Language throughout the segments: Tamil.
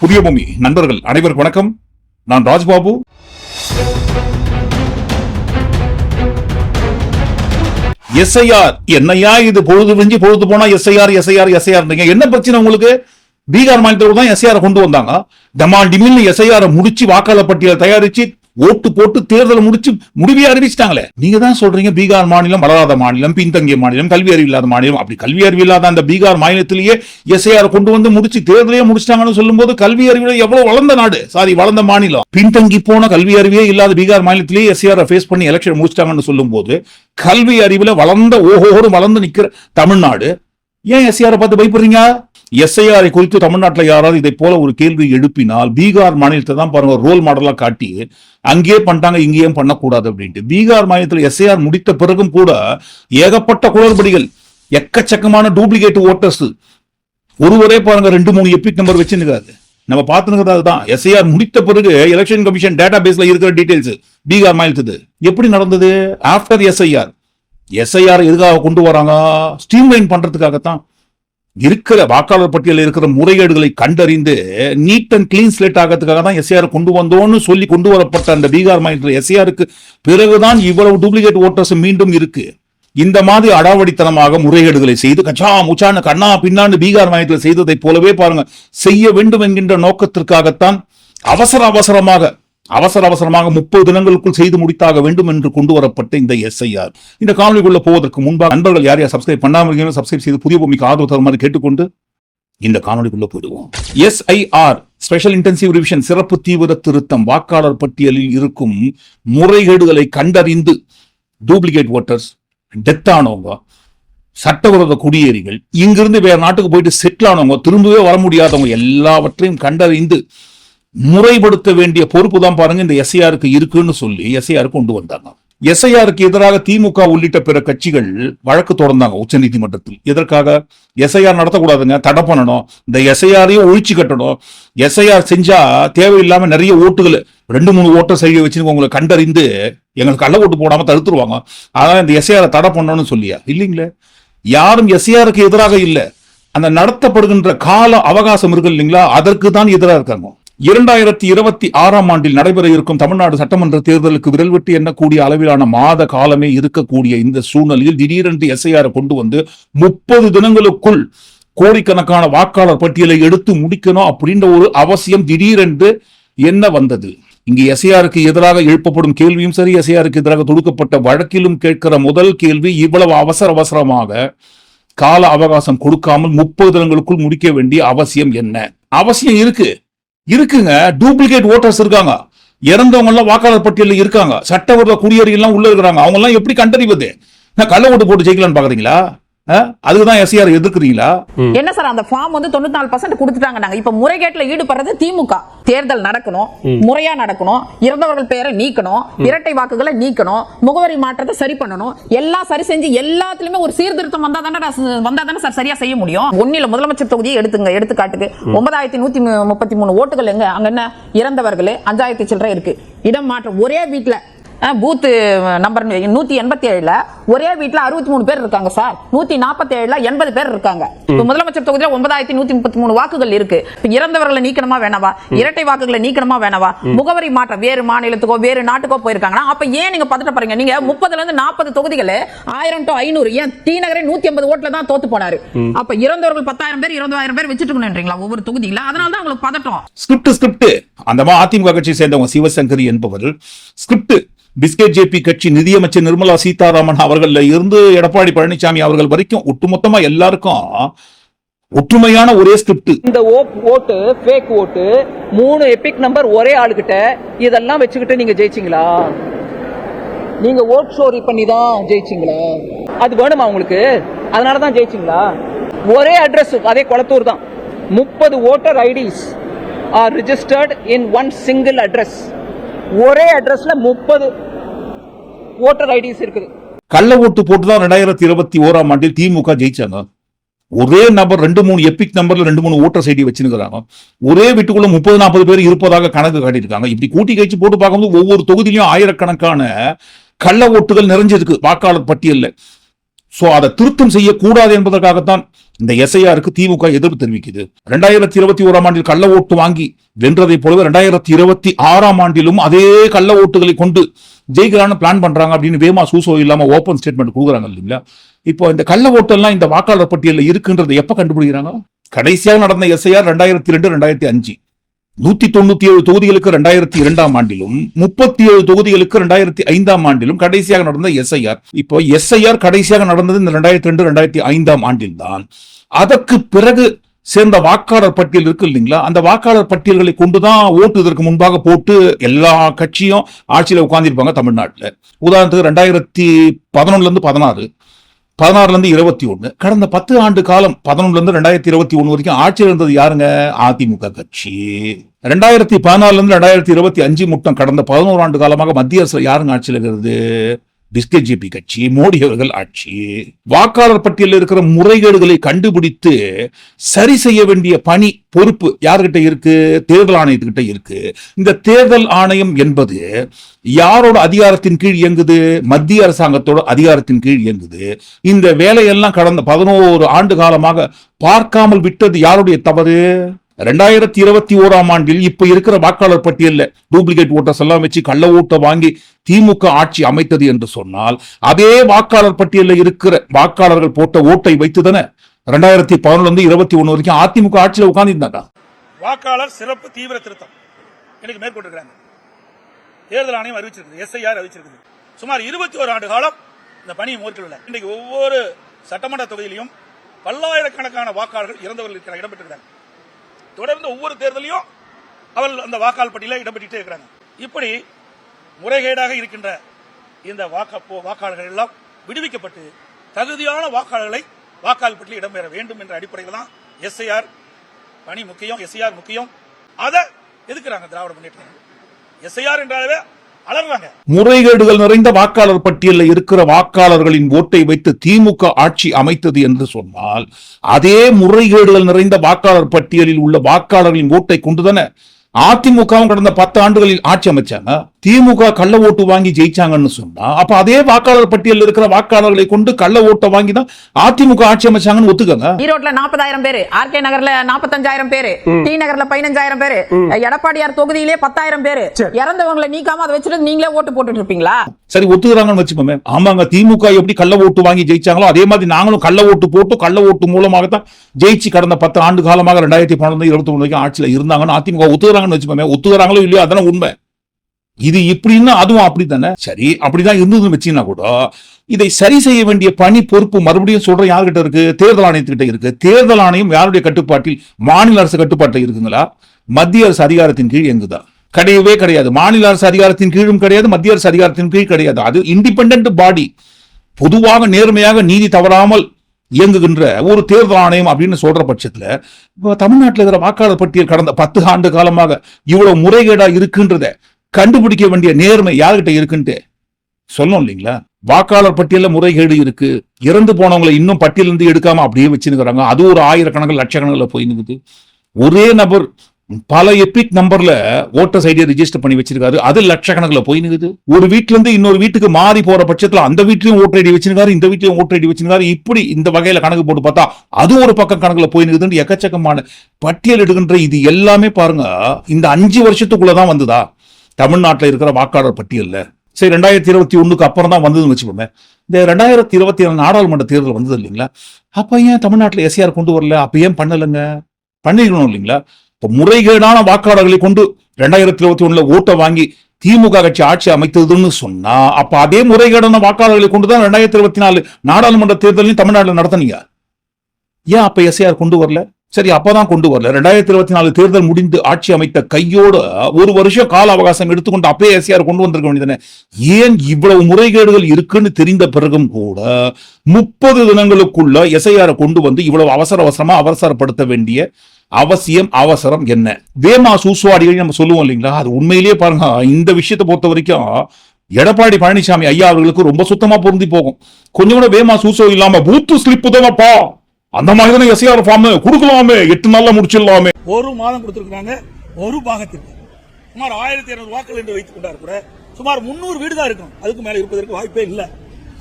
புதிய பூமி நண்பர்கள் அனைவருக்கும் வணக்கம். நான் ராஜ்பாபு. எஸ்ஐஆர் என்னையா இது பொழுது விஞ்சி பொழுது போனா எஸ்ஐஆர் எஸ்ஐஆர் எஸ்ஐஆர். என்ன பிரச்சனை உங்களுக்கு? பீகார் மாநிலத்தில் தான் எஸ்ஐஆர் கொண்டு வந்தாங்க. டமால் டிமில் எஸ்ஐஆர் முடிச்சு வாக்காளர் பட்டியலை தயாரிச்சு ஓட்டு போட்டு தேர்தலை முடிச்சு முடிவே அறிவிச்சிட்டாங்களே. நீங்க தான் சொல்றீங்க பீகார் மாநிலம் வளராத மாநிலம் பின்தங்கிய மாநிலம் கல்வி அறிவு இல்லாத மாநிலம். அப்படி கல்வி அறிவு இல்லாத அந்த பீகார் மாநிலத்திலேயே எஸ்ஐஆர் கொண்டு வந்து முடிச்சு தேர்தலையே முடிச்சிட்டாங்கன்னு சொல்லும்போது கல்வி அறிவு எவ்வளவு வளர்ந்த நாடு. சாரி வளர்ந்த மாநிலம். பின்தங்கி போன கல்வி அறிவே இல்லாத பீகார் மாநிலத்திலேயே எஸ்ஐஆர் ஃபேஸ் பண்ணி எலெக்ஷன் முடிச்சிட்டாங்கன்னு சொல்லும்போது கல்வி அறிவுல வளர்ந்த ஓஹோரும் வளர்ந்து நிக்கிற தமிழ்நாடு. ஏன் எஸ்ஐஆர் பார்த்து பயப்படுறீங்க? எஸ்ஐஆரை குறித்து தமிழ்நாட்டில் யாராவது இதை போல ஒரு கேள்வி எழுப்பினால் பீகார் மாநிலத்தை தான் பாருங்க ரோல் மாடலா காட்டி அங்கேயே பண்ணிட்டாங்க இங்கேயும் பண்ணக்கூடாது அப்படின்ட்டு. பீகார் மாநிலத்தில் எஸ்ஐஆர் முடித்த பிறகும் கூட ஏகப்பட்ட குளறுபடிகள் எக்கச்சக்கமான டூப்ளிகேட் ஓட்டர்ஸ் ஒருவரே பாருங்க ரெண்டு மூணு எப்பிக் நம்பர் வச்சுருக்காது நம்ம பார்த்துருக்கிறது அதுதான். எஸ்ஐஆர் முடித்த பிறகு எலெக்ஷன் கமிஷன் டேட்டா பேஸ்ல இருக்கிற டீடைல்ஸ் பீகார் மாநிலத்துது. எப்படி நடந்தது? ஆஃப்டர் எஸ்ஐஆர் எஸ்ஐஆர் எதுக்காக கொண்டு வராங்க? ஸ்ட்ரீம்லைன் பண்றதுக்காகத்தான். இருக்கிற வாக்காளர் பட்டியலில் இருக்கிற முறைகேடுகளை கண்டறிந்து நீட் அண்ட் கிளீன் ஸ்லேட் ஆகிறதுக்காக தான் எஸ்ஏஆர் கொண்டு வந்தோம்னு சொல்லி கொண்டு வரப்பட்ட அந்த பீகார் மாநிலத்தில் எஸ்ஏஆருக்கு பிறகுதான் இவ்வளவு டூப்ளிகேட் ஓட்டர்ஸ் மீண்டும் இருக்கு. இந்த மாதிரி அடாவடித்தனமாக முறைகேடுகளை செய்து கச்சா முச்சான்னு கண்ணா பின்னான்னு பீகார் மாநிலத்தில் செய்ததை போலவே பாருங்க. செய்ய வேண்டும் என்கின்ற நோக்கத்திற்காகத்தான் அவசர அவசரமாக அவசர அவசரமாக முப்பது தினங்களுக்குள் செய்து முடித்தாக வேண்டும் என்று கொண்டு வரப்பட்ட இந்த எஸ்ஐஆர் இந்த காணொலிக்குள்ள போவதற்கு முன்பாக நண்பர்கள் யார் யார் சப்ஸ்கிரைப் பண்ணாமல் சப்ஸ்கிரைப் செய்து புதிய பூமிக்கு ஆதரவு தருமாறு கேட்டுக்கொண்டு இந்த காணொலிக்குள்ள போயிடுவோம். எஸ்ஐஆர் ஸ்பெஷல் இன்டென்சிவ் ரிவிஷன் சிறப்பு தீவிர திருத்தம் வாக்காளர் பட்டியலில் இருக்கும் முறைகேடுகளை கண்டறிந்து டூப்ளிகேட் ஓட்டர்ஸ் டெத் ஆனவங்க சட்டவிரோத குடியேறிகள் இங்கிருந்து வேற நாட்டுக்கு போயிட்டு செட்டில் ஆனவங்க திரும்பவே வர முடியாதவங்க எல்லாவற்றையும் கண்டறிந்து முறைப்படுத்த வேண்டிய பொறுப்பு தான் பாருங்க இந்த எஸ்ஐஆருக்கு இருக்குன்னு சொல்லி எஸ்ஐஆர் கொண்டு வந்தாங்க. எஸ்ஐஆருக்கு எதிராக திமுக உள்ளிட்ட பிற கட்சிகள் வழக்கு தொடர்ந்தாங்க உச்சநீதிமன்றத்தில். எதற்காக? எஸ்ஐஆர் நடத்தக்கூடாதுங்க தடை பண்ணணும். இந்த எஸ்ஐஆரையும் ஒழிச்சு கட்டணும். எஸ்ஐஆர் செஞ்சா தேவையில்லாம நிறைய ஓட்டுகள் ரெண்டு மூணு ஓட்டை செய்ய வச்சு உங்களை கண்டறிந்து எங்களுக்கு கள்ள ஓட்டு போடாம தடுத்துருவாங்க. அதான் இந்த எஸ்ஐஆரை தடை பண்ணணும்னு சொல்லியா? இல்லைங்களே. யாரும் எஸ்ஐஆருக்கு எதிராக இல்லை. அந்த நடத்தப்படுகின்ற கால அவகாசம் இருக்கு இல்லைங்களா? அதற்கு தான் எதிராக இருக்காங்க. இரண்டாயிரத்தி இருபத்தி ஆறாம் ஆண்டில் நடைபெற இருக்கும் தமிழ்நாடு சட்டமன்ற தேர்தலுக்கு விரல் விட்டு எண்ணக்கூடிய அளவிலான மாத காலமே இருக்கக்கூடிய இந்த சூழ்நிலையில் திடீரென்று எஸ்ஐஆர் கொண்டு வந்து முப்பது தினங்களுக்குள் கோடிக்கணக்கான வாக்காளர் பட்டியலை எடுத்து முடிக்கணும் அப்படின்ற ஒரு அவசியம் திடீரென்று என்ன வந்தது? இங்கு எஸ்ஐஆருக்கு எதிராக எழுப்பப்படும் கேள்வியும் சரி எஸ்ஐஆருக்கு எதிராக தொடுக்கப்பட்ட வழக்கிலும் கேட்கிற முதல் கேள்வி இவ்வளவு அவசர அவசரமாக கால அவகாசம் கொடுக்காமல் முப்பது தினங்களுக்குள் முடிக்க வேண்டிய அவசியம் என்ன? அவசியம் இருக்கு. இருக்குங்க. டூப்ளிகேட் ஓட்டர்ஸ் இருக்காங்க. இறந்தவங்க எல்லாம் வாக்காளர் பட்டியலில் இருக்காங்க. சட்டவிரோத குடியேறி எல்லாம் உள்ள இருக்கிறாங்க. அவங்க எல்லாம் எப்படி கண்டறிவது? நான் கள்ள ஓட்டு போட்டு ஜெயிக்கலாம்னு பாக்குறீங்களா? அஹ்? அதுக்குதான் எஸ்ஆர் எதிர்க்கிறீங்களா? என்ன சார் அந்த ஃபார்ம் வந்து தொண்ணூத்தி நாலு பர்சன்ட் கொடுத்துட்டாங்க நாங்க. இப்ப முறைகேட்டுல ஈடுபடுறது திமுக. தேர்தல் நடக்கணும் முறையா நடக்கணும் இறந்தவர்கள் பெயரை நீக்கணும் இரட்டை வாக்குகளை நீக்கணும் முகவரி மாற்றத்தை சரி பண்ணணும் எல்லாம் சரி செஞ்சு எல்லாத்துலயுமே ஒரு சீர்திருத்தம் வந்தா தானே வந்தா தானே சார் சரியா செய்ய முடியும்? ஒன்னில முதலமைச்சர் தொகுதியை எடுத்துங்க எடுத்துக்காட்டுக்கு. ஒன்பதாயிரத்தி நூத்தி முப்பத்தி மூணு ஓட்டுகள் எங்க? அங்க என்ன? இறந்தவர்கள் அஞ்சாயிரத்தி சில்லறை இருக்கு. இடம் மாற்றம் ஒரே வீட்டுல பூத்து நம்பர் நூத்தி எண்பத்தி ஏழுல ஒரே வீட்டுல அறுபத்தி மூணு பேர் இருக்காங்க சார். நூத்தி நாற்பத்தி ஏழுல எண்பது பேர் இருக்காங்க. முதலமைச்சர் தொகுதியில ஒன்பதாயிரத்தி நூத்தி முப்பத்தி மூணு வாக்குகள் இருக்கு. இறந்தவர்களை நீக்கணுமா வேணவா? இரட்டை வாக்குகளை நீக்கணுமா வேணவா? முகவரி மாற்றம் வேறு மாநிலத்துக்கோ வேறு நாட்டுக்கோ போயிருக்காங்கன்னா அப்ப ஏன் நீங்க பதட்டப்படுறீங்க நீங்க முப்பதுல இருந்து நாற்பது தொகுதிகள் ஆயிரம் டு ஐநூறு ஏன் டி நகரே நூத்தி ஐம்பது ஓட்டுல தான் தோத்து போனாரு? அப்ப இறந்தவர்கள் பத்தாயிரம் பேர் இருபதாயிரம் பேர் வச்சுட்டு இருக்கணும்ன்றீங்களா ஒவ்வொரு தொகுதியில? அதனால தான் உங்களுக்கு பதட்டம். ஸ்கிரிப்ட் ஸ்கிரிப்ட் அந்த அதிமுக கட்சியை சேர்ந்தவங்க சிவசங்கரி என்பவர் ஸ்கிரிப்ட் பிஸ்கெட் ஜேபி கட்சி நிதியமைச்சர் நிர்மலா சீதாராமன் அவர்கள் இருந்து எடப்பாடி பழனிசாமி அவர்கள் வரைக்கும் ஒட்டுமொத்தமா எல்லாருக்கும் ஒற்றுமையான ஒரே ஸ்கிரிப்ட் இந்த ஓட்டு ஃபேக் ஓட்டு மூணு எபிக் நம்பர் ஒரே ஆளுகிட்ட இதெல்லாம் வச்சுக்கிட்டு நீங்க ஜெயிச்சிங்களா? நீங்க ஓட் ஷோரி பண்ணி தான் ஜெயிச்சிங்களா. அது வேணுமா உங்களுக்கு? அதனால தான் ஜெயிச்சிங்களா? ஒரே அட்ரஸ் அதே குளத்தூர் தான். முப்பது voter IDs are registered in one single address ஒரே அட்ரஸ்ல முப்பது ஓட்டர் ஐடிஸ் இருக்குது. கள்ள ஓட்டு போட்டுதான் ரெண்டாயிரத்தி இருபத்தி ஓராம் ஆண்டில் திமுக ஜெயிச்சாங்க. ஒரே நபர் ரெண்டு மூணு எபிக் நம்பர்ல ரெண்டு மூணு ஓட்டர் ஐடி வச்சிருக்கிறாங்க. ஒரே வீட்டுக்குள்ள முப்பது நாற்பது பேர் இருப்பதாக கணக்கு காட்டியிருக்காங்க. இப்படி கூட்டி கழிச்சு போட்டு பார்க்கும்போது ஒவ்வொரு தொகுதியிலும் ஆயிரக்கணக்கான கள்ள ஓட்டுகள் நிறைஞ்சிருக்கு. வாக்காளர் பட்டியலில். சோ அதை திருத்தம் செய்யக்கூடாது என்பதற்காகத்தான் இந்த எஸ்ஐஆருக்கு திமுக எதிர்ப்பு தெரிவிக்குது. ரெண்டாயிரத்தி இருபத்தி ஓராம் ஆண்டில் கள்ள ஓட்டு வாங்கி வென்றதை போலவே ரெண்டாயிரத்தி இருபத்தி ஆறாம் ஆண்டிலும் அதே கள்ள ஓட்டுகளை கொண்டு ஜெயிக்கலான்னு பிளான் பண்றாங்க அப்படின்னு வேமா சூசோ இல்லாம ஓப்பன் ஸ்டேட்மெண்ட் கொடுக்குறாங்க இல்லைங்களா? இப்போ இந்த கள்ள ஓட்டெல்லாம் இந்த வாக்காளர் பட்டியலில் இருக்குன்றதை எப்ப கண்டுபிடிக்கிறாங்க? கடைசியாக நடந்த எஸ்ஐஆர் ரெண்டாயிரத்தி ரெண்டு ரெண்டாயிரத்தி அஞ்சு நூத்தி தொண்ணூத்தி ஏழு தொகுதிகளுக்கு ரெண்டாயிரத்தி இரண்டாம் ஆண்டிலும் முப்பத்தி ஏழு தொகுதிகளுக்கு ரெண்டாயிரத்தி ஐந்தாம் ஆண்டிலும் கடைசியாக நடந்த எஸ்ஐஆர் இப்போ எஸ்ஐஆர் கடைசியாக நடந்தது இந்த ரெண்டாயிரத்தி ரெண்டு ரெண்டாயிரத்தி ஐந்தாம் ஆண்டில் தான் அதற்கு பிறகு சேர்ந்த வாக்காளர் பட்டியல் இருக்கு இல்லைங்களா? அந்த வாக்காளர் பட்டியல்களை கொண்டுதான் ஓட்டு இதற்கு முன்பாக போட்டு எல்லா கட்சியும் ஆட்சியில உட்கார்ந்திருப்பாங்க தமிழ்நாட்டுல. உதாரணத்துக்கு ரெண்டாயிரத்தி பதினொன்னுல இருந்து பதினாறு. பதினாறுல இருந்து இருபத்தி ஒண்ணு கடந்த பத்து ஆண்டு காலம் பதினொன்னுல இருந்து ரெண்டாயிரத்தி இருபத்தி ஒண்ணு வரைக்கும் ஆட்சியில் இருந்தது யாருங்க? அதிமுக கட்சி. ரெண்டாயிரத்தி பதினாலுலேருந்து ரெண்டாயிரத்தி இருபத்தி அஞ்சு முட்டம் கடந்த பதினோரு ஆண்டு காலமாக மத்திய அரசு யாருங்க ஆட்சியில் இருக்கிறது பிஸ்கேஜிபி கட்சி மோடி அவர்கள் ஆட்சி வாக்காளர் பட்டியலில் இருக்கிற முறைகேடுகளை கண்டுபிடித்து சரி செய்ய வேண்டிய பணி பொறுப்பு யார்கிட்ட இருக்கு? தேர்தல் ஆணையத்துக்கிட்ட இருக்கு. இந்த தேர்தல் ஆணையம் என்பது யாரோட அதிகாரத்தின் கீழ் இயங்குது? மத்திய அரசாங்கத்தோட அதிகாரத்தின் கீழ் இயங்குது. இந்த வேலையெல்லாம் கடந்த பதினோரு ஆண்டு காலமாக பார்க்காமல் விட்டது யாருடைய தவறு? ரெண்டாயிரத்தி இருபத்தி ஓராம் ஆண்டில் இப்ப இருக்கிற வாக்காளர் பட்டியல்ல டூப்ளிகேட் ஓட்டர்ஸ் எல்லாம் வச்சு கள்ள ஓட்டை வாங்கி திமுக ஆட்சி அமைத்தது என்று சொன்னால் அதே வாக்காளர் பட்டியலில் இருக்கிற வாக்காளர்கள் போட்ட ஓட்டை வைத்து தானே ரெண்டாயிரத்தி பதினொன்று இருந்து இருபத்தி ஒண்ணு வரைக்கும் அதிமுக ஆட்சியில் உட்கார்ந்துருந்தாங்க. வாக்காளர் சிறப்பு தீவிர திருத்தம். இன்னைக்கு மேற்கொண்டிருக்கிறாங்க. தேர்தல் ஆணையம் அறிவிச்சிருக்குது. எஸ்ஐஆர் அறிவிச்சிருக்குது. சுமார் இருபத்தி ஒரு ஆண்டு காலம் இந்த பணியை மேற்கொள்ளல. இன்னைக்கு ஒவ்வொரு சட்டமன்ற தொகுதியிலையும் பல்லாயிரக்கணக்கான வாக்காளர்கள் இறந்தவர்கள் இருக்கிற இடம்பெற்றிருக்கிறாங்க. தொடர்ந்து ஒவ்வொரு தேர்தலையும் அவர்கள் அந்த வாக்காளர் பட்டியலில் இடம்பெற்றே இருக்கிறாங்க. இப்படி முறைகேடாக இருக்கின்ற இந்த போ- வாக்காளர்கள் எல்லாம் விடுவிக்கப்பட்டு தகுதியான வாக்காளர்களை வாக்காளர் பட்டியலில் இடம்பெற வேண்டும் என்ற அடிப்படையில் தான் எஸ்ஐஆர் பணி முக்கியம் எஸ்ஐஆர் முக்கியம். அதை எதுக்குறாங்க திராவிட முன்னேற்றம் எஸ்ஐஆர் என்றாலே முறைகேடுகள் நிறைந்த வாக்காளர் பட்டியலில் இருக்கிற வாக்காளர்களின் ஓட்டை வைத்து திமுக ஆட்சி அமைத்தது என்று சொன்னால் அதே முறைகேடுகள் நிறைந்த வாக்காளர் பட்டியலில் உள்ள வாக்காளர்களின் ஓட்டை கொண்டுதானே அதிமுகவும் கடந்த பத்து ஆண்டுகளில் ஆட்சி அமைச்சாங்க? திமுக கள்ள ஓட்டு வாங்கி ஜெயிச்சாங்கன்னு சொன்னா அப்ப அதே வாக்காளர் பட்டியலில் இருக்கிற வாக்காளர்களை கொண்டு கள்ள ஓட்டை வாங்கி தான் அதிமுக ஆட்சி அமைச்சாங்கன்னு ஒத்துக்கங்க. ஈரோட்ல நாற்பதாயிரம் பேரு ஆர்கே நகர்ல நாற்பத்தஞ்சாயிரம் பேரு டி நகர்ல பதினஞ்சாயிரம் பேரு எடப்பாடியார் தொகுதியிலே பத்தாயிரம் பேரு. இறந்தவங்களை நீக்காம அதை வச்சுட்டு நீங்களே ஓட்டு போட்டுட்டு இருப்பீங்களா? சரி ஒத்துக்கிறாங்கன்னு வச்சுப்போமே. ஆமாங்க திமுக எப்படி கள்ள ஓட்டு வாங்கி ஜெயிச்சாங்களோ அதே மாதிரி நாங்களும் கள்ள ஓட்டு போட்டு கள்ள ஓட்டு மூலமாகத்தான் ஜெயிச்சு கடந்த பத்து ஆண்டு காலமாக ரெண்டாயிரத்தி பன்னெண்டு இருபத்தி ஒண்ணு வரைக்கும் ஆட்சியில் இருந்தாங்கன்னு அதிமுக ஒத்துக்கிறாங்கன்னு வச்சுப்போமே. ஒத்துக்கிறாங்களோ இல்லையோ அதான உண்மை. இது இப்படின்னா அதுவும் அப்படித்தானே? சரி அப்படிதான் இருந்ததுன்னு வச்சீங்கன்னா கூட இதை சரி செய்ய வேண்டிய பணி பொறுப்பு மறுபடியும் சொல்ற யார்கிட்ட இருக்கு? தேர்தல் ஆணையத்துக்கிட்ட இருக்கு. தேர்தல் ஆணையம் யாருடைய கட்டுப்பாட்டில்? மாநில அரசு கட்டுப்பாட்டில் இருக்குங்களா? மத்திய அரசு அதிகாரத்தின் கீழ் எங்குதான்? கிடையவே கிடையாது. மாநில அரசு அதிகாரத்தின் கீழும் கிடையாது மத்திய அரசு அதிகாரத்தின் கீழ் கிடையாது. அது இண்டிபெண்ட் பாடி பொதுவாக நேர்மையாக நீதி தவறாமல் இயங்குகின்ற ஒரு தேர்தல் ஆணையம் அப்படின்னு சொல்ற பட்சத்துல இப்போ தமிழ்நாட்டில் இருக்கிற வாக்காளர் பட்டியல் கடந்த பத்து ஆண்டு காலமாக இவ்வளவு முறைகேடா இருக்குன்றத கண்டுபிடிக்க வேண்டிய நேர்மை யார்கிட்ட இருக்குன்ட்டு சொல்லணும் இல்லைங்களா? வாக்காளர் பட்டியலில் முறைகேடு இருக்கு. இறந்து போனவங்களை இன்னும் பட்டியலிருந்து எடுக்காம அப்படியே வச்சுருக்கிறாங்க அது ஒரு ஆயிரக்கணக்கில் லட்சக்கணக்கில் போய் நிக்குது. ஒரே நபர் பல எபிக் நம்பர்ல ஓட்டர்ஸ் ஐடியா ரிஜிஸ்டர் பண்ணி வச்சிருக்காரு. அது லட்சக்கணக்கில் போய் நிற்குது ஒரு வீட்டுல இருந்து இன்னொரு வீட்டுக்கு மாறி போற பட்சத்துல அந்த வீட்லயும் ஓட்டர் ஐடி வச்சிருக்காரு இந்த வீட்லயும் ஓட்டர் ஐடி வச்சிருக்காரு. இப்படி இந்த வகையில கணக்கு போட்டு பார்த்தா அது ஒரு பக்கம் கணக்குல போய் நிற்குதுன்னு எக்கச்சக்கமான பட்டியல் எடுக்கின்ற இது எல்லாமே பாருங்க இந்த அஞ்சு வருஷத்துக்குள்ளதான் வந்ததா? தமிழ்நாட்டில் இருக்கிற வாக்காளர் பட்டியலில். சரி ரெண்டாயிரத்தி இருபத்தி ஒன்றுக்கு அப்புறம் தான் வந்ததுன்னு வச்சுக்கோமே. இந்த ரெண்டாயிரத்தி இருபத்தி ஏழு நாடாளுமன்ற தேர்தல் வந்தது இல்லைங்களா? அப்போ ஏன் தமிழ்நாட்டில் எஸ்ஆர் கொண்டு வரல? அப்போ ஏன் பண்ணலைங்க? பண்ணிருக்கணும் இல்லைங்களா? இப்போ முறைகேடான வாக்காளர்களை கொண்டு ரெண்டாயிரத்தி இருபத்தி ஒன்றில் ஓட்டை வாங்கி திமுக கட்சி ஆட்சி அமைத்ததுன்னு சொன்னா அப்ப அதே முறைகேடான வாக்காளர்களை கொண்டு தான் ரெண்டாயிரத்தி இருபத்தி நாலு நாடாளுமன்ற தேர்தலையும் தமிழ்நாட்டில் நடத்தினீங்க ஏன் அப்ப எஸ்ஐஆர் கொண்டு வரல? சரி அப்பதான் கொண்டு வரல. ரெண்டாயிரத்தி இருபத்தி நாலு தேர்தல் முடிந்து ஆட்சி அமைத்த கையோட ஒரு வருஷம் கால அவகாசம் எடுத்துக்கொண்டு அப்பயே எஸ்ஆர் கொண்டு வந்திருக்க வேண்டியதானே ஏன் இவ்வளவு முறைகேடுகள் இருக்குன்னு தெரிந்த பிறகும் கூட முப்பது தினங்களுக்குள்ள எஸ்ஐஆரை கொண்டு வந்து இவ்வளவு அவசர அவசரமா அவசரப்படுத்த வேண்டிய அவசியம் அவசரம் என்ன? வேமா சூசுவாடிகள் நம்ம சொல்லுவோம் இல்லைங்களா? அது உண்மையிலேயே பாருங்க இந்த விஷயத்தை பொறுத்த வரைக்கும் எடப்பாடி பழனிசாமி ஐயா அவர்களுக்கு ரொம்ப சுத்தமா பொருந்தி போகும். கொஞ்சம் கூட வேமா சூசோ இல்லாம பூத்து ஸ்லிப் தான் அந்த மாதிரி தானே எஸ்ஐஆர் ஃபார்ம் கொடுக்கலாமே எட்டு நாள்ல முடிச்சிடலாமே. ஒரு மாதம் கொடுத்திருக்கிறாங்க ஒரு பாகத்திற்கு. சுமார் ஆயிரத்தி இருநூறு வாக்குகள் என்று வைத்துக் கொண்டார் கூட. சுமார் முன்னூறு வீடு தான் இருக்கும். அதுக்கு மேல இருப்பதற்கு வாய்ப்பே இல்லை.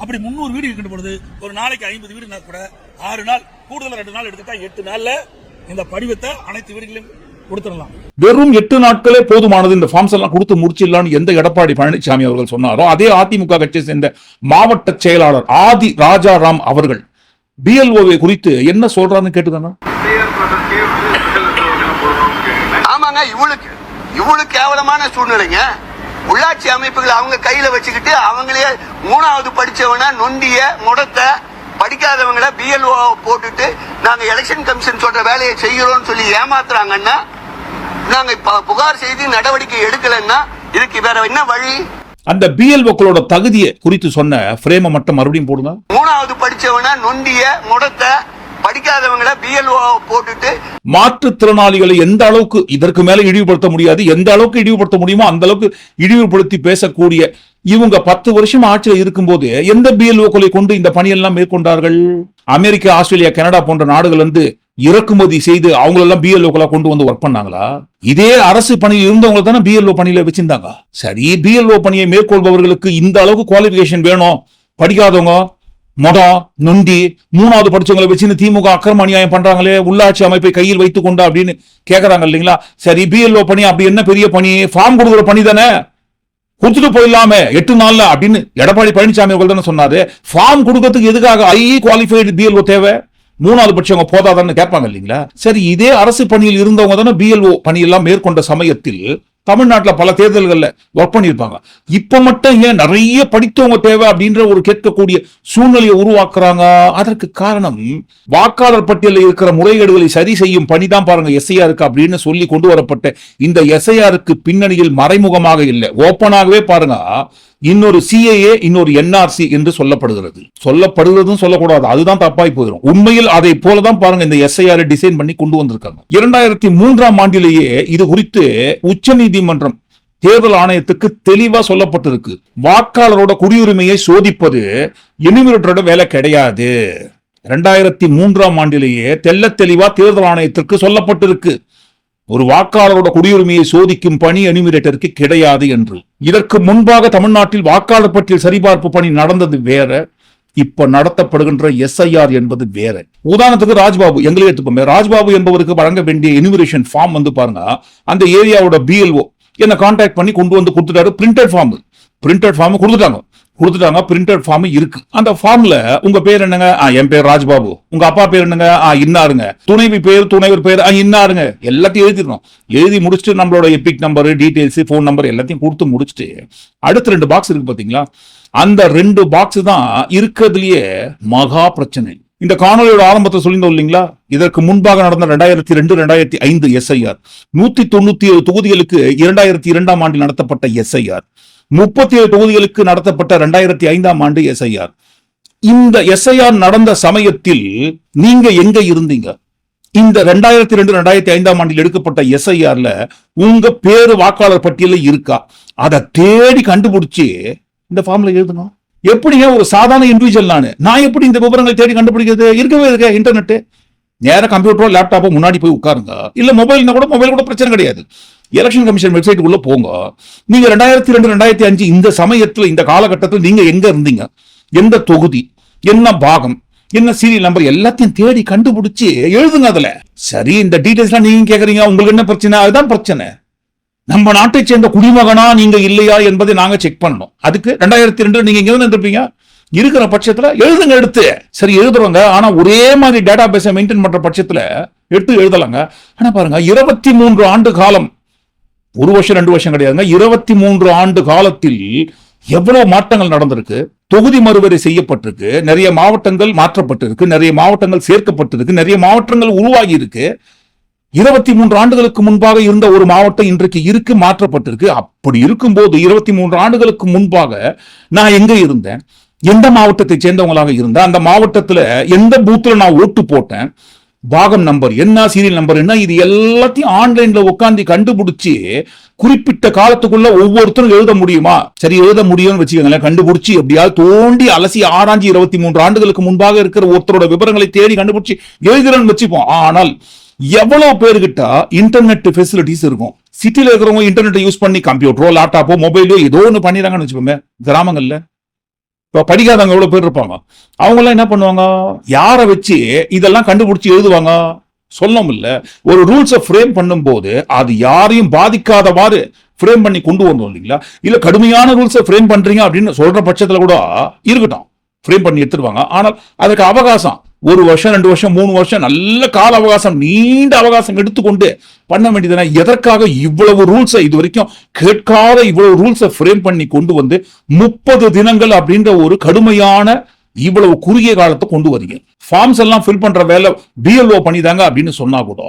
அப்படி முந்நூறு வீடு இருக்கின்ற பொழுது ஒரு நாளைக்கு ஐம்பது வீடுனா கூட ஆறு நாள் கூடுதல் ரெண்டு நாள் எடுத்துட்டா எட்டு நாள்ல இந்த படிவத்தை அனைத்து வீடுகளையும் கொடுத்துடலாம். வெறும் எட்டு நாட்களே போதுமானது. இந்த ஃபார்ம்ஸ் எல்லாம் கொடுத்து முடிச்சிடலாம்னு எந்த எடப்பாடி பழனிசாமி அவர்கள் சொன்னாரோ அதே அதிமுக கட்சியை சேர்ந்த மாவட்ட செயலாளர் ஆதி ராஜாராம் அவர்கள் பிஎல்ஓவை குறித்து என்ன சொல்றான்னு கேட்டுதானா? ஆமாங்க இவளுக்கு. இவளுக்கு கேவலமான சூழ்நிலைங்க. உள்ளாட்சி அமைப்புகள் அவங்க கையில வச்சுக்கிட்டு அவங்களே மூணாவது படிச்சவன நொண்டிய முடத்த படிக்காதவங்கள பிஎல்ஓ போட்டுட்டு நாங்க எலெக்ஷன் கமிஷன் சொல்ற வேலையை செய்கிறோம்னு சொல்லி ஏமாத்துறாங்கன்னா நாங்க புகார் செய்து நடவடிக்கை எடுக்கலன்னா இதுக்கு வேற என்ன வழி? அந்த பிஎல்ஓக்களோட தகுதியை குறித்து சொன்ன ஃப்ரேமை மட்டும் மறுபடியும் போடுங்க. மூணாவது படிச்சவன நொண்டிய முடத்த படிக்காதவங்கள பிஎல்ஓ போட்டுட்டு மாற்றுத்திறனாளிகளை எந்த அளவுக்கு இதற்கு மேல இழிவுபடுத்த முடியாது எந்த அளவுக்கு இழிவுபடுத்த முடியுமோ அந்த அளவுக்கு இழிவுபடுத்தி பேசக்கூடிய இவங்க பத்து வருஷம் ஆட்சியில் இருக்கும்போது எந்த பிஎல்ஓக்களை கொண்டு இந்த பணியெல்லாம் மேற்கொண்டார்கள்? அமெரிக்கா ஆஸ்திரேலியா கனடா போன்ற நாடுகள் வந்து இறக்குமதி செய்து அவங்களெல்லாம் பிஎல்ஓக்களா கொண்டு வந்து ஒர்க் பண்ணாங்களா? இதே அரசு பணியில் இருந்தவங்க தானே பிஎல்ஓ பணியில வச்சிருந்தாங்க. சரி பிஎல்ஓ பணியை மேற்கொள்பவர்களுக்கு இந்த அளவுக்கு குவாலிபிகேஷன் வேணும். படிக்காதவங்க மொடம் நொண்டி மூணாவது படிச்சவங்களை வச்சுன்னு திமுக அக்கிரம அநியாயம் பண்றாங்களே உள்ளாட்சி அமைப்பை கையில் வைத்துக் கொண்டா அப்படின்னு கேட்கறாங்க இல்லைங்களா? சரி பிஎல்ஓ பணி அப்படி என்ன பெரிய பணி? ஃபார்ம் கொடுக்குற பணி தானே. கொடுத்துட்டு போயிடலாமே எட்டு நாள்ல அப்படின்னு எடப்பாடி பழனிசாமி அவர்கள் தானே சொன்னாரு. ஃபார்ம் கொடுக்கறதுக்கு எதுக்காக ஐ குவாலிஃபைடு பிஎல்ஓ தேவை? மூணாவது பட்சம் அவங்க போதாதான்னு கேட்பாங்க இல்லைங்களா? சரி இதே அரசு பணியில் இருந்தவங்க தானே பிஎல்ஓ பணியெல்லாம் மேற்கொண்ட சமயத்தில் தமிழ்நாட்டில் பல தேர்தல்களில் ஒர்க் பண்ணியிருப்பாங்க. இப்போ மட்டும் ஏன் நிறைய படித்தவங்க தேவை அப்படின்ற ஒரு கேட்கக்கூடிய சூழ்நிலையை உருவாக்குறாங்க? அதற்கு காரணம் வாக்காளர் பட்டியலில் இருக்கிற முறைகேடுகளை சரி செய்யும் பணி தான் பாருங்க எஸ்ஐஆருக்கு அப்படின்னு சொல்லி கொண்டு வரப்பட்ட இந்த எஸ்ஐஆருக்கு பின்னணியில் மறைமுகமாக இல்லை. ஓப்பனாகவே பாருங்க இன்னொரு சிஏஏ இன்னொரு என்ஆர்சி என்று சொல்லப்படுகிறது. சொல்லப்படுகிறதும் சொல்லக்கூடாது. அதுதான் தப்பாய் போயிடும் உண்மையில் அதை போலதான் பாருங்க இந்த எஸ்ஐஆர் டிசைன் பண்ணி கொண்டு வந்திருக்காங்க. இரண்டாயிரத்தி மூன்றாம் ஆண்டிலேயே இது குறித்து உச்சநீதிமன்றம் தேர்தல் ஆணையத்துக்கு தெளிவா சொல்லப்பட்டிருக்கு. வாக்காளரோட குடியுரிமையை சோதிப்பது எனிமிரேட்டரோட வேலை கிடையாது. இரண்டாயிரத்தி மூன்றாம் ஆண்டிலேயே தெல்ல தெளிவா தேர்தல் ஆணையத்திற்கு சொல்லப்பட்டிருக்கு. ஒரு வாக்காளரோட குடியுரிமையை சோதிக்கும் பணி எனிமிரேட்டருக்கு கிடையாது என்று. இதற்கு முன்பாக தமிழ்நாட்டில் வாக்காளர் பட்டியல் சரிபார்ப்பு பணி நடந்தது வேற. இப்ப நடத்தப்படுகின்ற எஸ்ஐஆர் என்பது வேற. உதாரணத்துக்கு ராஜ்பாபு எங்களை எடுத்துப்போமே ராஜ்பாபு என்பவருக்கு வழங்க வேண்டிய எனிமிரேஷன் ஃபார்ம் வந்து பாருங்க. அந்த ஏரியாவோட பிஎல்ஓ என்ன கான்டாக்ட் பண்ணி கொண்டு வந்து கொடுத்துட்டாரு. பிரிண்டட் ஃபார்ம் பிரிண்டட் ஃபார்ம் கொடுத்துட்டாங்க. கொடுத்துட்டாங்க பிரிண்டட் ஃபார்ம் இருக்கு. அந்த ஃபார்ம்ல உங்க பேர் என்னங்க? என் பேர் ராஜ்பாபு. உங்க அப்பா பேர் என்னங்க? ஆ, இன்னாருங்க. துணைவி பேர் துணைவர் பேர் ஆ, இன்னாருங்க. எல்லாத்தையும் எழுதிடணும். எழுதி முடிச்சுட்டு நம்மளோட EPIC number details phone number எல்லாத்தையும் கொடுத்து முடிச்சுட்டு அடுத்த ரெண்டு பாக்ஸ் இருக்கு பாத்தீங்களா? அந்த ரெண்டு பாக்ஸ் தான் இருக்கிறதுலயே மகா பிரச்சனை. இந்த காணொலியோட ஆரம்பத்தை சொல்லியிருந்தோம் இல்லைங்களா? இதற்கு முன்பாக நடந்த ரெண்டாயிரத்தி ரெண்டு ரெண்டாயிரத்தி ஐந்து எஸ்ஐஆர் நூத்தி தொண்ணூத்தி ஏழு தொகுதிகளுக்கு இரண்டாயிரத்தி இரண்டாம் ஆண்டில் நடத்தப்பட்ட எஸ்ஐஆர் முப்பத்தி ஏழு தொகுதிகளுக்கு நடத்தப்பட்ட ரெண்டாயிரத்தி ஐந்தாம் ஆண்டு எஸ்ஐஆர் இந்த எஸ்ஐஆர் நடந்த சமயத்தில் நீங்க எங்க இருந்தீங்க? இந்த ரெண்டாயிரத்தி ரெண்டு ரெண்டாயிரத்தி ஐந்தாம் ஆண்டில் எடுக்கப்பட்ட எஸ்ஐஆர்ல உங்க பேரு வாக்காளர் பட்டியல இருக்கா? அதை தேடி கண்டுபிடிச்சு இந்த ஃபார்ம்ல எழுதணும். எப்படிங்க ஒரு சாதாரண இண்டிவிஜுவல் நான்? நான் எப்படி இந்த விவரங்களை தேடி கண்டுபிடிக்கிறது? இருக்கவே இருக்க இன்டர்நெட் நேராக கம்ப்யூட்டரோ லேப்டாப்போ முன்னாடி போய் உட்காருங்க. இல்ல மொபைல்னா கூட மொபைல் கூட பிரச்சனை கிடையாது. எலெக்ஷன் கமிஷன் வெப்சைட் உள்ள போங்க. நீங்க ரெண்டாயிரத்தி ரெண்டு ரெண்டாயிரத்தி அஞ்சு இந்த சமயத்துல இந்த காலகட்டத்தில் நீங்க எங்க இருந்தீங்க? எந்த தொகுதி? என்ன பாகம்? என்ன சீரியல் நம்பர் எல்லாத்தையும் தேடி கண்டுபிடிச்சு எழுதுங்க அதுல. சரி இந்த டீடைல்ஸ்லாம் நீங்க கேக்குறீங்க. உங்களுக்கு என்ன பிரச்சனை? அதுதான் பிரச்சனை. நம்ம நாட்டை சேர்ந்த குடிமகனா நீங்க இல்லையா என்பதை நாங்க செக் பண்ணணும். அதுக்கு ரெண்டாயிரத்தி ரெண்டு நீங்க எங்க இருந்திருப்பீங்க இருக்கிற பட்சத்துல எழுதுங்க எடுத்து. சரி எழுதுறவங்க ஆனா ஒரே மாதிரி டேட்டா பேஸை மெயின்டைன் பண்ற பட்சத்துல எடுத்து எழுதலாங்க. ஆனா பாருங்க இருபத்தி மூன்று ஆண்டு காலம் ஒரு வருஷம் ரெண்டு வருஷம் கிடையாதுங்க. இருபத்தி மூன்று ஆண்டு காலத்தில் எவ்வளவு மாற்றங்கள் நடந்திருக்கு? தொகுதி மறுவரை செய்யப்பட்டிருக்கு. நிறைய மாவட்டங்கள் மாற்றப்பட்டிருக்கு. நிறைய மாவட்டங்கள் சேர்க்கப்பட்டிருக்கு. நிறைய மாவட்டங்கள் உருவாகி இருக்கு இருபத்தி மூன்று ஆண்டுகளுக்கு முன்பாக இருந்த ஒரு மாவட்டம் இன்றைக்கு இருக்கு மாற்றப்பட்டிருக்கு. அப்படி இருக்கும்போது இருபத்தி மூன்று ஆண்டுகளுக்கு முன்பாக நான் எங்க இருந்தேன்? எந்த மாவட்டத்தை சேர்ந்தவங்களாக இருந்தேன்? அந்த மாவட்டத்துல எந்த பூத்துல நான் ஓட்டு போட்டேன்? பாகம் நம்பர் என்ன சீரியல் நம்பர் என்ன? இது எல்லாத்தையும் ஆன்லைன்ல உட்காந்து கண்டுபிடிச்சு குறிப்பிட்ட காலத்துக்குள்ள ஒவ்வொருத்தரும் எழுத முடியுமா? சரி எழுத முடியும்னு வச்சுக்கோங்களேன். கண்டுபிடிச்சி எப்படியாவது தோண்டி அலசி ஆராய்ஞ்சு இருபத்தி மூன்று ஆண்டுகளுக்கு முன்பாக இருக்கிற ஒருத்தரோட விவரங்களை தேடி கண்டுபிடிச்சி எழுதுறேன்னு வச்சுப்போம். ஆனால் எவ்வளவு பேர்கிட்ட இன்டர்நெட் ஃபெசிலிட்டிஸ் இருக்கும். சிட்டியில் இருக்கிறவங்க இன்டர்நெட்டை யூஸ் பண்ணி கம்ப்யூட்டரோ லேப்டாப்போ மொபைலோ ஏதோ ஒன்று பண்ணிடுறாங்கன்னு வச்சுக்கோங்க. கிராமங்கள்ல. இப்போ படிக்காதவங்க எவ்வளோ பேர் இருப்பாங்க? அவங்க என்ன பண்ணுவாங்க? யாரை வச்சு இதெல்லாம் கண்டுபிடிச்சி எழுதுவாங்க? சொல்ல முடியல. ஒரு ரூல்ஸை ஃப்ரேம் பண்ணும்போது அது யாரையும் பாதிக்காதவாறு ஃப்ரேம் பண்ணி கொண்டு வந்தோம் இல்லைங்களா? இல்லை கடுமையான ரூல்ஸை ஃப்ரேம் பண்ணுறீங்க அப்படின்னு சொல்கிற பட்சத்தில் கூட இருக்கட்டும். ஃப்ரேம் பண்ணி எடுத்துருவாங்க. ஆனால் அதுக்கு அவகாசம் ஒரு வருஷம் ரெண்டு வருஷம் மூணு வருஷம் நல்ல கால அவகாசம் நீண்ட அவகாசம் எடுத்துக்கொண்டு பண்ண வேண்டியதுனா எதற்காக இவ்வளவு ரூல்ஸை இது வரைக்கும் கேட்காத இவ்வளவு ரூல்ஸை ஃப்ரேம் பண்ணி கொண்டு வந்து முப்பது தினங்கள் அப்படின்ற ஒரு கடுமையான இவ்வளவு குறுகிய காலத்தை கொண்டு வரீங்க. ஃபார்ம்ஸ் எல்லாம் ஃபில் பண்ற வேலை பிஎல்ஓ பண்ணிதாங்க அப்படின்னு சொன்னா கூட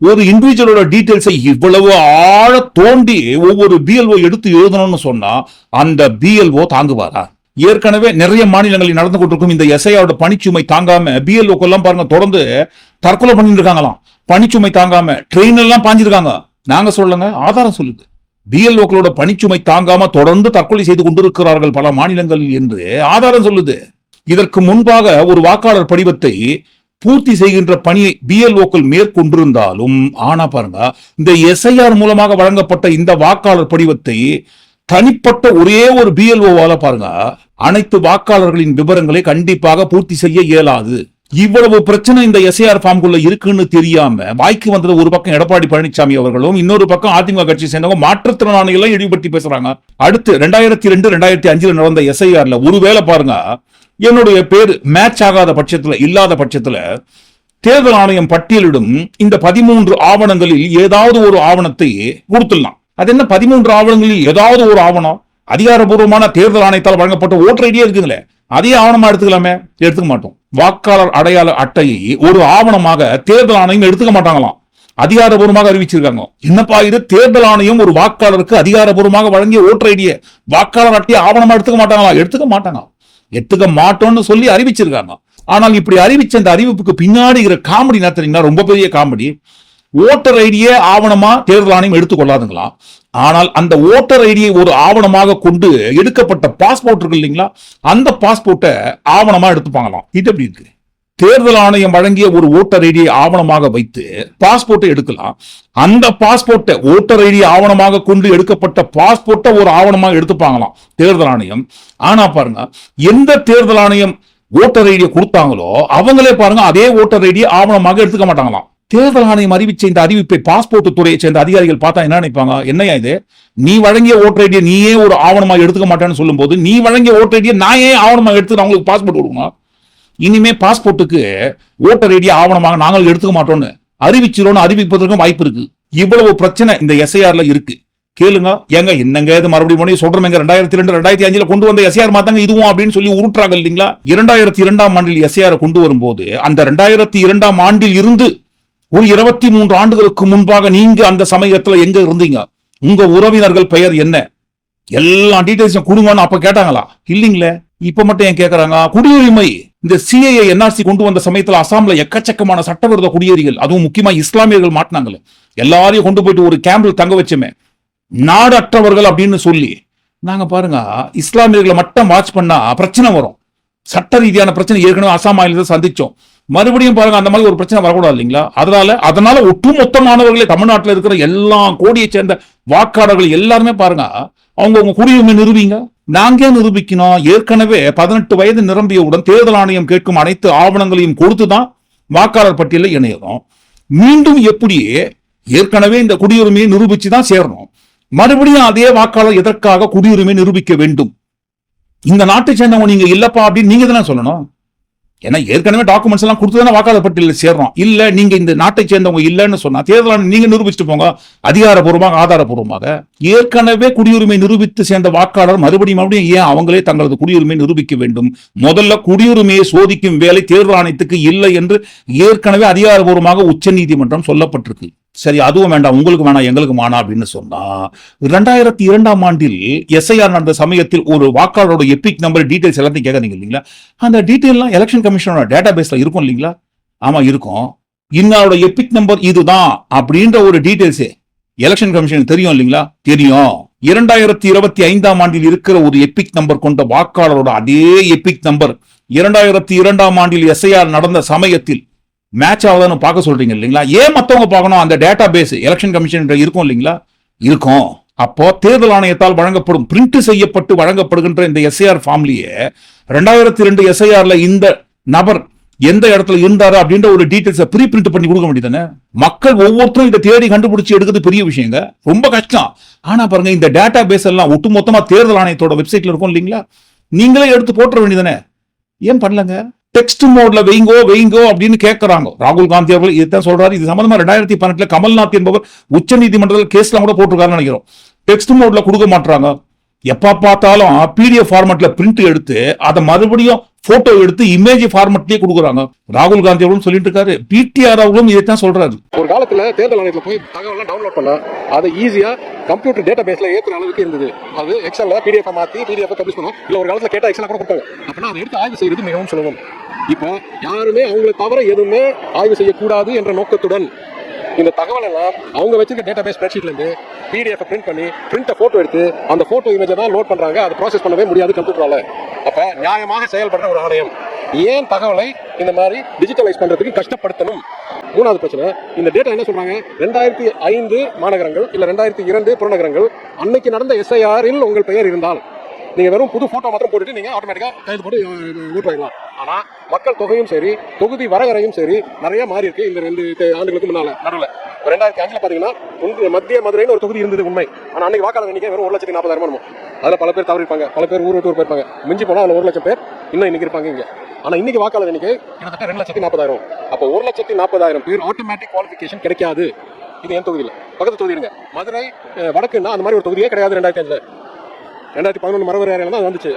ஒரு இண்டிவிஜுவலோட டீட்டெயில்ஸை இவ்வளவு ஆழ தோண்டி ஒவ்வொரு பிஎல்ஓ எடுத்து எழுதணும்னு சொன்னா அந்த பிஎல்ஓ தாங்குவாரா? ஏற்கனவே நிறைய மாநிலங்களில் நடந்து கொண்டிருக்கும் இந்த எஸ்ஐயோட பணிச்சுமை தாங்காம பிஎல்ஓக்கெல்லாம் எல்லாம் பாருங்க தொடர்ந்து தற்கொலை பண்ணிட்டு இருக்காங்களாம். பணிச்சுமை தாங்காம ட்ரெயின் எல்லாம் பாஞ்சிருக்காங்க. நாங்க சொல்லுங்க ஆதாரம் சொல்லுது. பிஎல்ஓக்களோட பணிச்சுமை தாங்காம தொடர்ந்து தற்கொலை செய்து கொண்டிருக்கிறார்கள் பல மாநிலங்களில் என்று ஆதாரம் சொல்லுது. இதற்கு முன்பாக ஒரு வாக்காளர் படிவத்தை பூர்த்தி செய்கின்ற பணியை பிஎல்ஓக்கள் மேற்கொண்டிருந்தாலும் ஆனா பாருங்க இந்த எஸ்ஐஆர் மூலமாக வழங்கப்பட்ட இந்த வாக்காளர் படிவத்தை தனிப்பட்ட ஒரே ஒரு பிஎல்ஓவால பாருங்க அனைத்து வாக்காளர்களின் விவரங்களை கண்டிப்பாக பூர்த்தி செய்ய இயலாது. இவ்வளவு பிரச்சனை இந்த எஸ்ஐஆர் ஃபார்ம்குள்ள இருக்குன்னு தெரியாம வாய்க்கு வந்தது ஒரு பக்கம் எடப்பாடி பழனிசாமி அவர்களும் இன்னொரு பக்கம் அதிமுக கட்சி சேர்ந்தவங்க மாற்றுத்திறனாளிகளும் இழிவுபடுத்தி பேசுறாங்க. அடுத்து ரெண்டாயிரத்தி ரெண்டு ரெண்டாயிரத்தி அஞ்சுல நடந்த எஸ்ஐஆர்ல ஒருவேளை பாருங்க என்னுடைய பேர் மேட்ச் ஆகாத பட்சத்துல இல்லாத பட்சத்துல தேர்தல் ஆணையம் பட்டியலிடும் இந்த பதிமூன்று ஆவணங்களில் ஏதாவது ஒரு ஆவணத்தை கொடுத்துடலாம் அது என்ன பதிமூன்று ஆவணங்களில் ஏதாவது ஒரு ஆவணம்? அதிகாரப்பூர்வமான தேர்தல் ஆணையத்தால் வழங்கப்பட்ட ஓட்டர் ஐடியா இருக்குங்களே அதே ஆவணமா எடுத்துக்கலாமே? எடுத்துக்க மாட்டோம். வாக்காளர் அடையாள அட்டையை ஒரு ஆவணமாக தேர்தல் ஆணையம் எடுத்துக்க மாட்டாங்களாம். அதிகாரபூர்வமாக அறிவிச்சிருக்காங்க. என்னப்பா இது? தேர்தல் ஆணையம் ஒரு வாக்காளருக்கு அதிகாரபூர்வமாக வழங்கிய ஓட்டர் ஐடியை வாக்காளர் அட்டையை ஆவணமா எடுத்துக்க மாட்டாங்களா? எடுத்துக்க மாட்டாங்க. எடுத்துக்க மாட்டோம்னு சொல்லி அறிவிச்சிருக்காங்க. ஆனால் இப்படி அறிவிச்ச அந்த அறிவிப்புக்கு பின்னாடி இருக்கிற காமெடி என்ன தெரியுங்களா ரொம்ப பெரிய காமெடி. ஓட்டர் ஐடியை ஆவணமா தேர்தல் ஆணையம் எடுத்துக்கொள்ளாதுங்களாம் ஆனால் அந்த ஓட்டர் ஐடியை ஒரு ஆவணமாக கொண்டு எடுக்கப்பட்ட பாஸ்போர்ட் இருக்கு இல்லைங்களா? அந்த பாஸ்போர்ட்டை ஆவணமா எடுத்துப்பாங்களாம். இது எப்படி இருக்கு? தேர்தல் ஆணையம் வழங்கிய ஒரு ஓட்டர் ஐடியை ஆவணமாக வைத்து பாஸ்போர்ட்டை எடுக்கலாம். அந்த பாஸ்போர்ட்டை ஓட்டர் ஐடி ஆவணமாக கொண்டு எடுக்கப்பட்ட பாஸ்போர்ட்டை ஒரு ஆவணமாக எடுத்துப்பாங்களாம் தேர்தல் ஆணையம். ஆனா பாருங்க எந்த தேர்தல் ஆணையம் ஓட்டர் ஐடியை கொடுத்தாங்களோ அவங்களே பாருங்க அதே ஓட்டர் ஐடியை ஆவணமாக எடுத்துக்க மாட்டாங்களாம். தேர்தல் ஆணையம் அறிவிச்ச இந்த அறிவிப்பை பாஸ்போர்ட் துறையை சேர்ந்த அதிகாரிகள் பார்த்தா என்ன நினைப்பாங்க? என்னையா இது? நீ வழங்கிய ஓட்டர் ஐடியை நீயே ஒரு ஆவணமாக எடுத்துக்க மாட்டேன்னு சொல்லும்போது நீ வழங்கிய ஓட்டர் ஐடியை நான் ஏன் ஆவணமாக எடுத்து அவங்களுக்கு பாஸ்போர்ட் கொடுக்கணும்? இனிமே பாஸ்போர்ட்டுக்கு ஓட்டர் ஐடியை ஆவணமாக நாங்கள் எடுத்துக்க மாட்டோம்னு அறிவிச்சிரோன்னு அறிவிப்பதற்கும் வாய்ப்பு இருக்கு. இவ்வளவு பிரச்சனை இந்த எஸ்ஐஆர்ல இருக்கு. கேளுங்க. ஏங்க என்னங்க இது? மறுபடியும் மறுபடியும் சொல்றோம். ரெண்டாயிரத்தி ரெண்டு ரெண்டாயிரத்தி அஞ்சுல கொண்டு வந்த எஸ்ஆர் மாத்தாங்க இதுவும் அப்படின்னு சொல்லி உருட்டுறாங்க இல்லைங்களா? இரண்டாயிரத்தி இரண்டாம் ஆண்டில் எஸ்ஐஆர் கொண்டு வரும்போது அந்த ரெண்டாயிரத்தி இரண்டாம் ஆண்டில் இருந்து ஒரு இருபத்தி மூன்று ஆண்டுகளுக்கு முன்பாக நீங்க அந்த சமயத்துல எங்க இருந்தீங்க? உங்க உறவினர்கள் பெயர் என்ன? எல்லா டீடைல்ஸும் கொடுங்கன்னு அப்ப கேட்டாங்களா? இல்லைங்களே. இப்ப மட்டும் ஏன் கேட்கறாங்க குடியுரிமை. இந்த சிஏஏ என்ஆர்சி கொண்டு வந்த சமயத்துல அசாம்ல எக்கச்சக்கமான சட்டவிரோத குடியேறிகள் அதுவும் முக்கியமா இஸ்லாமியர்கள் மாட்டினாங்களே. எல்லாரையும் கொண்டு போயிட்டு ஒரு கேம்பில் தங்க வச்சோமே. நாடு அற்றவர்கள் அப்படின்னு சொல்லி. நாங்க பாருங்க இஸ்லாமியர்களை மட்டும் வாட்ச் பண்ணா பிரச்சனை வரும். சட்ட ரீதியான பிரச்சனை ஏற்கனவே அசாம் மாநிலத்தை சந்திச்சோம். மறுபடியும் பாருங்க அந்த மாதிரி ஒரு பிரச்சனை வரக்கூடாது இல்லைங்களா? அதனால அதனால ஒட்டுமொத்தமானவர்களே தமிழ்நாட்டில் இருக்கிற எல்லா கோடியை சேர்ந்த வாக்காளர்கள் எல்லாருமே பாருங்க அவங்க உங்க குடியுரிமை நிரூபிங்க. நாங்கே நிரூபிக்கணும்? ஏற்கனவே பதினெட்டு வயது நிரம்பியவுடன் தேர்தல் ஆணையம் கேட்கும் அனைத்து ஆவணங்களையும் கொடுத்து தான் வாக்காளர் பட்டியலில் இணையணும் மீண்டும் எப்படியே ஏற்கனவே இந்த குடியுரிமையை நிரூபிச்சு தான் சேரணும். மறுபடியும் அதே வாக்காளர் எதற்காக குடியுரிமை நிரூபிக்க வேண்டும்? இந்த நாட்டை சேர்ந்தவங்க நீங்க இல்லப்பா அப்படின்னு நீங்க தானே சொல்லணும். ஏன்னா ஏற்கனவே டாக்குமெண்ட்ஸ் எல்லாம் கொடுத்து தானே வாக்காளர் பட்டியலில் சேர்றோம். இல்ல நீங்க இந்த நாட்டை சேர்ந்தவங்க இல்லைன்னு சொன்னா தேர்தல் நீங்க நிரூபிச்சுட்டு போங்க. அதிகாரபூர்வமாக ஆதாரபூர்வமாக ஏற்கனவே குடியுரிமை நிரூபித்து சேர்ந்த வாக்காளர் மறுபடியும் மறுபடியும் ஏன் அவங்களே தங்களது குடியுரிமை நிரூபிக்க வேண்டும்? முதல்ல குடியுரிமையை சோதிக்கும் வேலை தேர்தல் ஆணையத்துக்கு இல்லை என்று ஏற்கனவே அதிகாரபூர்வமாக உச்சநீதிமன்றம் சொல்லப்பட்டிருக்கு. சரி அதுவும் வேண்டாம் உங்களுக்கு வேணாம் எங்களுக்கு வேணாம் அப்படின்னு சொன்னா ரெண்டாயிரத்தி இரண்டாம் ஆண்டில் எஸ்ஐஆர் நடந்த சமயத்தில் ஒரு வாக்காளரோட எபிக் நம்பர் டீடைல்ஸ் எல்லாத்தையும் கேட்கறீங்க இல்லைங்களா? அந்த டீட்டெயில்லாம் எலெக்ஷன் கமிஷனோட டேட்டா பேஸ்ல இருக்கும் இல்லைங்களா? ஆமா இருக்கும். இன்னாரோட எபிக் நம்பர் இதுதான் அப்படின்ற ஒரு டீடைல்ஸ் எலெக்ஷன் கமிஷன் தெரியும் இல்லைங்களா? தெரியும். இரண்டாயிரத்தி இருபத்தி ஐந்தாம் ஆண்டில் இருக்கிற ஒரு எபிக் நம்பர் கொண்ட வாக்காளரோட அதே எபிக் நம்பர் இரண்டாயிரத்தி இரண்டாம் ஆண்டில் எஸ்ஐஆர் நடந்த சமயத்தில் மேட்ச் ஆகுதான்னு பார்க்க சொல்றீங்க இல்லைங்களா? ஏன் மற்றவங்க பார்க்கணும்? அந்த டேட்டா பேஸ் எலெக்ஷன் கமிஷன் இருக்கும் இல்லைங்களா? இருக்கும். அப்போ தேர்தல் ஆணையத்தால் வழங்கப்படும் பிரிண்ட் செய்யப்பட்டு வழங்கப்படுகின்ற இந்த எஸ்ஐஆர் ஃபார்ம்லயே ரெண்டாயிரத்தி ரெண்டு எஸ்ஐஆர்ல இந்த நபர் எந்த இடத்துல இருந்தாரு அப்படின்ற ஒரு டீட்டெயில்ஸை ப்ரீ பிரிண்ட் பண்ணி கொடுக்க வேண்டியதானே மக்கள் ஒவ்வொருத்தரும் இதை தேடி கண்டுபிடிச்சி எடுக்கிறது பெரிய விஷயங்க. ரொம்ப கஷ்டம். ஆனா பாருங்க இந்த டேட்டா பேஸ் எல்லாம் ஒட்டுமொத்தமா தேர்தல் ஆணையத்தோட வெப்சைட்ல இருக்கும் இல்லைங்களா? நீங்களே எடுத்து போட்டுற வேண்டியதானே ஏன் பண்ணலங்க? டெக்ஸ்ட் மோட்ல வைங்கோ வைங்கோ அப்படின்னு கேட்கிறாங்க ராகுல் காந்தி அவர்கள் இதுதான் சொல்றாரு. இது சம்பந்தமா ரெண்டாயிரத்தி பன்னெண்டுல கமல்நாத் என்பவர் உச்ச நீதிமன்றத்தில் கேஸ்லாம் கூட போட்டிருக்காருன்னு நினைக்கிறோம். டெக்ஸ்ட் மோட்ல கொடுக்க மாட்டாங்க எப்போ பார்த்தாலும் பிடிஎஃப் ஃபார்மெட்டில் பிரிண்ட் எடுத்து அதை மறுபடியும் போட்டோ எடுத்து இமேஜ் ஃபார்மட்லயே கொடுக்குறாங்க. ராகுல் காந்தி அவர்களும் சொல்லிட்டு இருக்காரு. பிடிஆர் அவர்களும் இதைத்தான் சொல்றாரு. ஒரு காலத்துல தேர்தல் ஆணையத்துல போய் தகவலாம் டவுன்லோட் பண்ண அதை ஈஸியா கம்ப்யூட்டர் டேட்டா பேஸ்ல ஏத்துற அளவுக்கு இருந்தது. அது எக்ஸல்ல பிடிஎஃப் மாத்தி பிடிஎஃப் பப்ளிஷ் பண்ணும். இல்ல ஒரு காலத்துல கேட்டா எக்ஸல் கூட கொடுப்பாங்க அப்படின்னா அதை எடுத்து ஆய்வு செய்யறது மிகவும் சுலபம். இப்போ யாருமே அவங்களை தவிர எதுவுமே ஆய்வு செய்யக்கூடாது என்ற நோக்கத்துடன் இந்த தகவல் எல்லாம் அவங்க வச்சிருக்க டேட்டா பேஸ் ஸ்ப்ரெட்ஷீட்ல பிடிஎஃப் பிரிண்ட் பண்ணி பிரிண்ட ஃபோட்டோ எடுத்து அந்த ஃபோட்டோ இமேஜை தான் லோட் பண்ணுறாங்க அதை ப்ராசஸ் பண்ணவே முடியாது கம்ப்யூட்டரால் அப்போ நியாயமாக செயல்படுற ஒரு ஆணையம் ஏன் தகவலை இந்த மாதிரி டிஜிட்டலைஸ் பண்ணுறதுக்கு கஷ்டப்படுத்தணும்? மூணாவது பிரச்சனை இந்த டேட்டா என்ன சொல்றாங்க? ரெண்டாயிரத்தி ஐந்து மாநகரங்கள் இல்லை ரெண்டாயிரத்தி இரண்டு புறநகரங்கள் அன்னைக்கு நடந்த எஸ்ஐஆரில் உங்கள் பெயர் இருந்தால். நீங்கள் வெறும் புது ஃபோட்டோ மாத்திரம் போட்டுட்டு நீங்கள் ஆட்டோமேட்டிக்காக கைது போட்டு ஓட்டு வாங்கலாம் ஆனால் மக்கள் தொகையும் சரி தொகுதி வரையறையும் சரி நிறைய மாறி இருக்கு இந்த ரெண்டு ஆண்டுகளுக்கு முன்னால். நடுவில். ரெண்டாயிரத்தி அஞ்சில் பார்த்தீங்கன்னா மத்திய மதுரைன்னு ஒரு தொகுதி இருந்தது உண்மை. ஆனால் அன்னைக்கு வாக்காளர் எண்ணிக்கை வெறும் ஒரு லட்சத்தி நாற்பதாயிரம் இருக்கும் அதில் பல பேர் தவறிப்பாங்க பல பேர் ஊர் விட்டு போயிருப்பாங்க. மிஞ்சி போனால் அதில் ஒரு லட்சம் பேர் இன்னும் இன்னைக்கு இருப்பாங்க இங்கே. ஆனால் இன்னைக்கு வாக்காளர் எண்ணிக்கை கிட்டத்தட்ட ரெண்டு லட்சத்தி நாற்பதாயிரம் அப்போ ஒரு லட்சத்தி நாற்பதாயிரம் பேர் ஆட்டோமேட்டிக் குவாலிஃபிகேஷன் கிடைக்காது. இது என் தொகுதியில். பக்கத்து தொகுதி இருங்க. மதுரை வடக்குன்னா அந்த மாதிரி ஒரு தொகுதியே கிடையாது ரெண்டாயிரத்தி அஞ்சில். ரெண்டாயிரத்தி பதினொன்று மரபு ஏரியால தான் வந்துச்சு.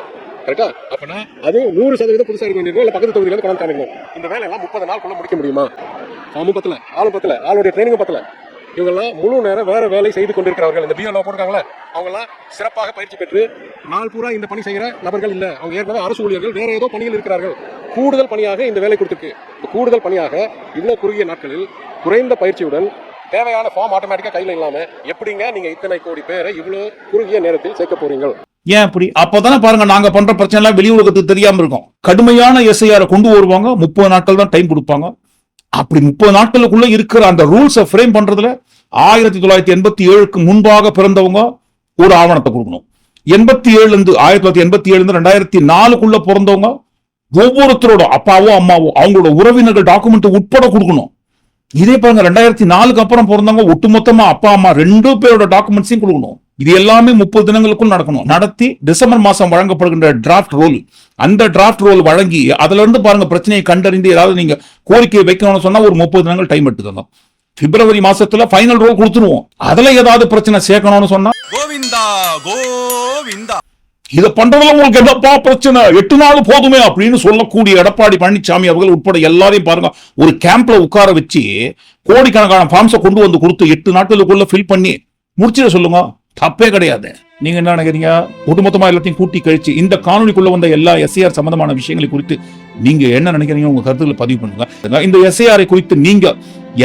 கரெக்டா அப்பனா? அது நூறு சதவீதம் புதுசாக இருக்க வேண்டியது இல்லை பக்கத்து தொகுதியில கொண்டு காமிக்கணும். இந்த வேலையெல்லாம் முப்பது நாளுக்குள்ள முடிக்க முடியுமா? ஃபார்மும் பத்தல ஆளும் பத்தல ஆளுடைய ட்ரைனிங்கும் பத்தல. இவங்கெல்லாம் முழு நேரம் வேற வேலை செய்து கொண்டிருக்கிறவர்கள் இந்த பிஎல்ஓ போட்டிருக்காங்களே அவங்கெல்லாம் சிறப்பாக பயிற்சி பெற்று நாள் பூரா இந்த பணி செய்கிற நபர்கள் இல்லை. அவங்க ஏற்கனவே அரசு ஊழியர்கள் வேற ஏதோ பணியில் இருக்கிறார்கள். கூடுதல் பணியாக இந்த வேலை கொடுத்துருக்கு. கூடுதல் பணியாக இவ்வளவு குறுகிய நாட்களில் குறைந்த பயிற்சியுடன் தேவையான ஃபார்ம் ஆட்டோமேட்டிக்கா கையில இல்லாம எப்படிங்க நீங்க இத்தனை கோடி பேரை இவ்வளவு குறுகிய நேரத்தில் சேர்க்க போறீங்க ஏன் அப்படி அப்பதானே பாருங்க நாங்க பண்ற பிரச்சனை எல்லாம் வெளி உலகத்துக்கு தெரியாம இருக்கும். கடுமையான எஸ்ஐஆரை கொண்டு வருவாங்க முப்பது நாட்கள் தான் டைம் கொடுப்பாங்க. அப்படி முப்பது நாட்களுக்குள்ள இருக்கிற அந்த ரூல்ஸை ஃப்ரேம் பண்றதுல ஆயிரத்தி தொள்ளாயிரத்தி எண்பத்தி ஏழுக்கு முன்பாக பிறந்தவங்க ஒரு ஆவணத்தை கொடுக்கணும். எண்பத்தி ஏழுல இருந்து ஆயிரத்தி தொள்ளாயிரத்தி எண்பத்தி ஏழுல இருந்து ரெண்டாயிரத்தி நாலுக்குள்ள பிறந்தவங்க ஒவ்வொருத்தரோட அப்பாவோ அம்மாவோ அவங்களோட உறவினர்கள் டாக்குமெண்ட் உட்பட கொடுக்கணும். இதே பாருங்க ரெண்டாயிரத்தி நாலுக்கு அப்புறம் பிறந்தவங்க ஒட்டுமொத்தமா அப்பா அம்மா ரெண்டு பேரோட டாக்குமெண்ட்ஸையும் கொடுக்கணும். இது எல்லாமே முப்பது தினங்களுக்குள் நடக்கணும். நடத்தி டிசம்பர் மாசம் வழங்கப்படுகின்ற டிராஃப்ட் ரோல் அந்த டிராஃப்ட் ரோல் வழங்கி அதுல இருந்து பாருங்க பிரச்சனையை கண்டறிந்து ஏதாவது நீங்க கோரிக்கை வைக்கணும்னு சொன்னா ஒரு முப்பது தினங்கள் டைம் எடுத்துக்கணும் பிப்ரவரி மாசத்துல ஃபைனல் ரோல் கொடுத்துருவோம். அதுல ஏதாவது பிரச்சனை சேர்க்கணும்னு சொன்னா கோவிந்தா கோவிந்தா. இதை பண்றதுல உங்களுக்கு என்னப்பா பிரச்சனை? எட்டு நாள் போதுமே அப்படின்னு சொல்லக்கூடிய எடப்பாடி பழனிசாமி அவர்கள் உட்பட எல்லாரையும் பாருங்க. ஒரு கேம்ப்ல உட்கார வச்சு கோடிக்கணக்கான ஃபார்ம்ஸை கொண்டு வந்து கொடுத்து எட்டு நாட்களுக்குள்ள ஃபில் பண்ணி முடிச்சிட சொல்லுங்க. தப்பே கிடையாது. நீங்க என்ன நினைக்கிறீங்க? ஒட்டுமொத்தமா எல்லாத்தையும் கூட்டி கழிச்சு இந்த காணொலிக்குள்ள வந்த எல்லா எஸ்ஐஆர் சம்பந்தமான விஷயங்களை குறித்து நீங்க என்ன நினைக்கிறீங்க? உங்க கருத்துக்களை பதிவு பண்ணுங்க. இந்த எஸ்ஐஆரை குறித்து நீங்க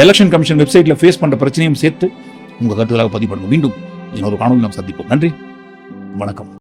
எலெக்ஷன் கமிஷன் வெப்சைட்ல ஃபேஸ் பண்ற பிரச்சனையும் சேர்த்து உங்க கருத்துக்களாக பதிவு பண்ணுங்க. மீண்டும் இன்னொரு காணொலி நாம் சந்திப்போம். நன்றி. வணக்கம்.